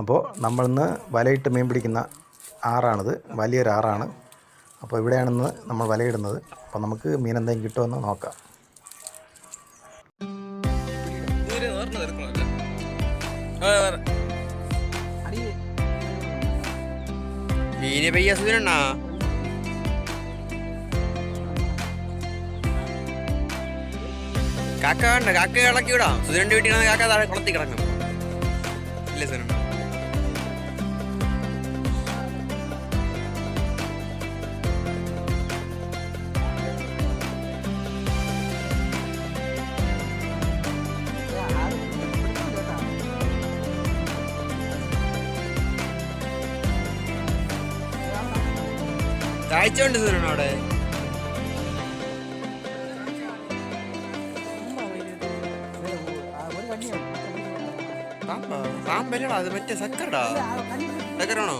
അപ്പോൾ നമ്മളിന്ന് വലയിട്ട് മീൻ പിടിക്കുന്ന ആറാണിത്. വലിയൊരു ആറാണ്. അപ്പോൾ ഇവിടെയാണെന്ന് നമ്മൾ വലയിടുന്നത്. അപ്പോൾ നമുക്ക് മീൻ എന്തെങ്കിലും കിട്ടുമെന്ന് നോക്കാം. മീന് പെയ്യ കാക്ക വേണ്ട കാക്ക ഇളക്കി വിടാം. സുധീരന്റെ വീട്ടിൽ കാക്ക താഴെ കുളത്തി കിടക്കും. ഇല്ല സുരണ്ണ കാഴ്ചയുണ്ട് സുരൻ അവിടെ. പാമ്പാ പാമ്പല്ലടാ അത് മറ്റേ സക്കറടാ സക്കറാണോ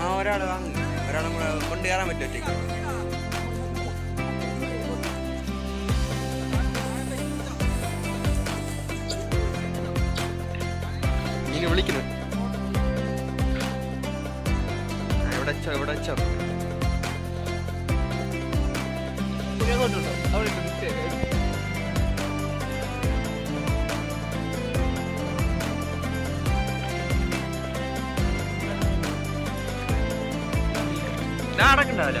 ആ ഒരാൾ വാങ്ങി. ഒരാളും കൂടെ കൊണ്ട് കയറാൻ പറ്റും ഒറ്റയ്ക്ക് മീന് വിളിക്കുന്നു ആ, എവിടെ വെച്ചോ. എവിടെ വെച്ചോ നടക്കണ്ടാവില്ല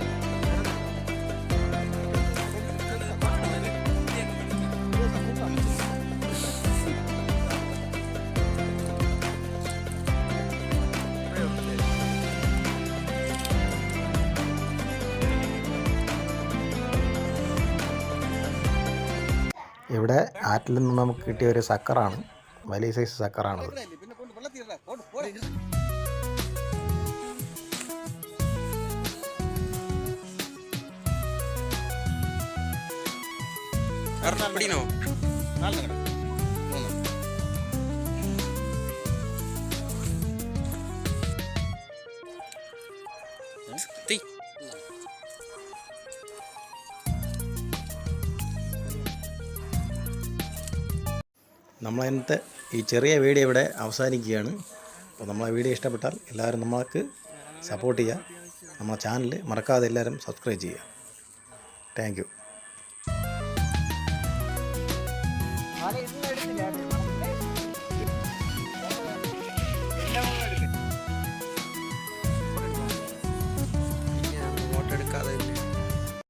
ഇവിടെ ആറ്റിൽ നിന്ന് നമുക്ക് കിട്ടിയ ഒരു സക്കറാണ്. വലിയ സൈസ് സക്കറാണത്. പിടിക്കണോ തീ നമ്മളതിനകത്ത് ഈ ചെറിയ വീഡിയോ ഇവിടെ അവസാനിക്കുകയാണ്. അപ്പോൾ നമ്മളെ വീഡിയോ ഇഷ്ടപ്പെട്ടാൽ എല്ലാവരും നമ്മൾക്ക് സപ്പോർട്ട് ചെയ്യുക. നമ്മളെ ചാനൽ മറക്കാതെ എല്ലാവരും സബ്സ്ക്രൈബ് ചെയ്യുക. Thank you